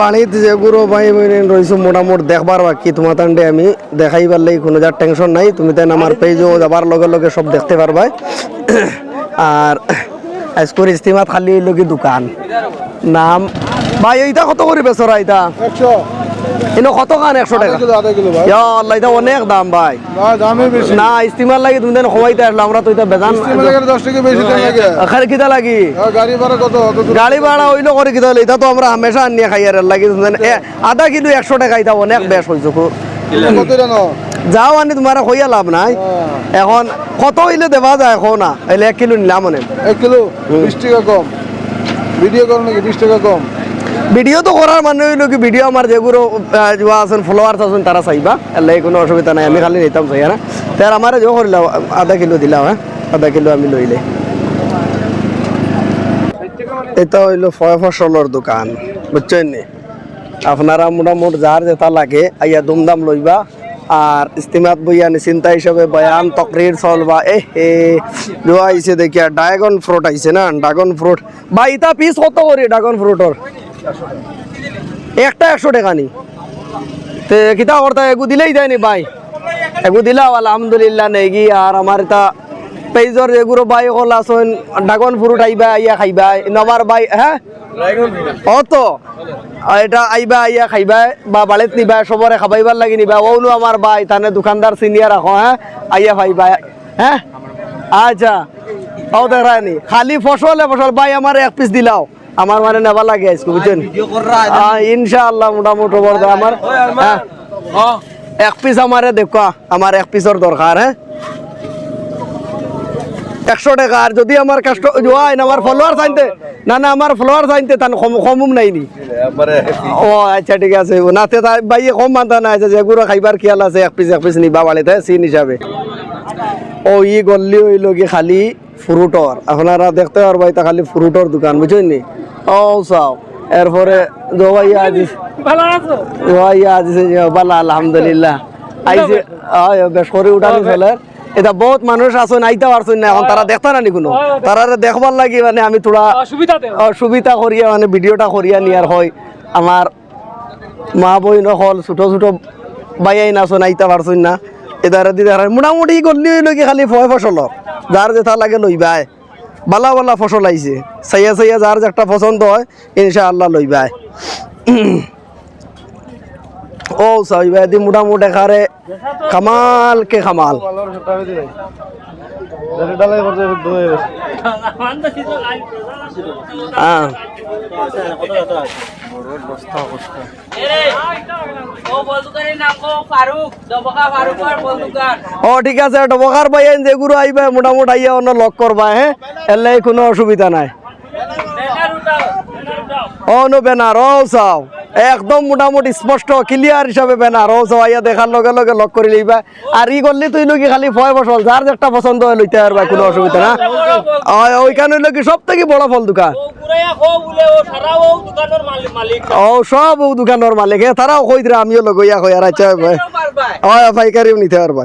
বাড়িতে যেগুলো ভাই বোন রয়েছে, মোটামুটি দেখবার বাকি। তোমার তান্ডে আমি দেখাইবার লাগি কোনো যার টেনশন নাই। তুমি তাই আমার পেজও যাবার লগে লগে সব দেখতে পারবাই। আর আজকের ইস্তিমাত খালি লগি দোকান। নাম ভাই, এইটা কত করে এটা একশো। এনে কত খান একশো টাকা। ইয়া আল্লাহ এটা অনেক দাম ভাই। না ইস্তিমার লাগি তুমি সময়তে আসলে আমরা তো এটা বেজান খালি কিতা লাগি? গাড়ি ভাড়া হইল করে কিতা হইল এটা তো আমরা হামেশা আনিয়ে খাই আর লাগি আধা কিলো একশো টাকা এটা অনেক বেশ হয়েছে খুব। যাও আনি তোমার হইয়া লাভ নাই। এখন কত হইলে দেওয়া যায় এখন না। এক কিলো নিলাম মানে এক কিলো বিশ টাকা কম। ভিডিও করো নাকি? বিশ টাকা কম। ভিডিও তো করার মানে হইল কি, ভিডিও আমার যেগুলো যুবা আছেন ফলোয়ার্স আছেন তারা চাইবা। এলাই কোনো অসুবিধা নাই, আমি খালি নিতাম চাই না তার আমার যে করিলাম, আধা কিলো দিলাম হ্যাঁ? আধা কিলো আমি লইলে এটা হইল ফয় ফসলের দোকান, বুঝছেন নি? আপনারা মোটামুটি যার যেটা লাগে, আইয়া দুমদাম লইবা। আর ইস্তিমাত বইয়া চিন্তা হিসাবে বয়ান তকরির চলবা এ হে যোৱা আইছে দেখিয়া, ড্রাগন ফ্রুট আইছে না, ড্রাগন ফ্রুট। বা, ইটা পিস কত করি ড্রাগন ফ্রুটর একটা একশো টাকা নি। তে কিতা করতে, এগু দিলেই যায়নি ভাই। এগু দিলাও আলহামদুলিল্লাহ, নেগি, আর আমার এটা পেজর এগুলো বাই হল আসন ড্রাগন ফ্রুট আইবা আইয়া খাইবা, নবার বাই হ্যাঁ ও তো এটা আইবা আইয়া খাইবা, বা বাড়িত নিবা সবরে খাবাইবার লাগি নিবা। ওনো আমার বাই তানে দোকানদার সিনিয়র রাখো হ্যাঁ আইয়া খাইবা হ্যাঁ আচ্ছা। ও দেখানি খালি ফসলে ফসল বাই আমার এক পিস দিলাও। আমার মানে নেবা লাগে আজকে বুঝছেন? ইনশাআল্লাহ মোটামুটি বড় আমার হ্যাঁ এক পিস আমারে দেখো আমার এক পিসের দরকার হ্যাঁ? একশো টাকা আর যদি আমার কাস্ট হয় না আমার ফলোয়ার চাইতে না না আমার ফলোয়ার চাইতে তান কমুম নাই নি ও আচ্ছা ঠিক আছে না তে তাই বাইয়ে কম মানতা না আছে যেগুলো খাইবার খেয়াল আছে এক পিস এক পিস নিবা বাড়িতে সিন হিসাবে। ও ই গল্লি হইল কি খালি ফ্রুটর আপনারা দেখতে পারবা এটা খালি ফ্রুটর দোকান বুঝছেন নি? ও এরপরে আলহামদুলিল্লাহ। আইছে আয় বেশ করে উঠানি চলে এটা বহুত মানুষ আছেন আইতে পারছেন না। এখন তারা দেখতে না কোনো। তারা দেখবার লাগি মানে আমি ও, সুবিধা করিয়া মানে ভিডিওটা করিয়া নিয়ার হয়। আমার মা বই ছোট ছোট বাইয়াই নাচন আইতা পারছুন না। এদারে দিদার মোটামুটি গল্লি হইল কি খালি ফয় ফসল। যার যেটা লাগে লইবাই। বালা বালা ফসল আইছে। সাইয়া সাইয়া যার যে একটা পছন্দ হয় ইনশা ইনশাআল্লাহ লইবাই। ও চাইবাই দি মোটামুটি খারে কামাল কে কামাল। হ্যাঁ ও বলদুকানের নাম কো ফারুক দবকা ফারুক আর বলদুকান ও ঠিক আছে ডবকার বাইন যেগুলো আইবে মোটামুটি আইয়া অন্য লক করবা হ্যাঁ এলাই কোনো অসুবিধা নাই। নো বেনার ও চাও। একদম মোটামুটি স্পষ্ট ক্লিয়ার হিসাবে বেনার ও আইয়া দেখার লগে লগে লক করে লইবা। আর ই করলে তুই লোক খালি ফয় ফসল যার একটা পছন্দ হয় লইতে পারবা কোনো অসুবিধা না। ওই ওইখানে হইল কি সব থেকে বড় ফল দোকান? ও সব ও দোকানের মালিক। হে তারাও কই দিরা আমিও লগইয়া কই আর আচ্ছা ভাই পাইকারিও নিতে পারবা।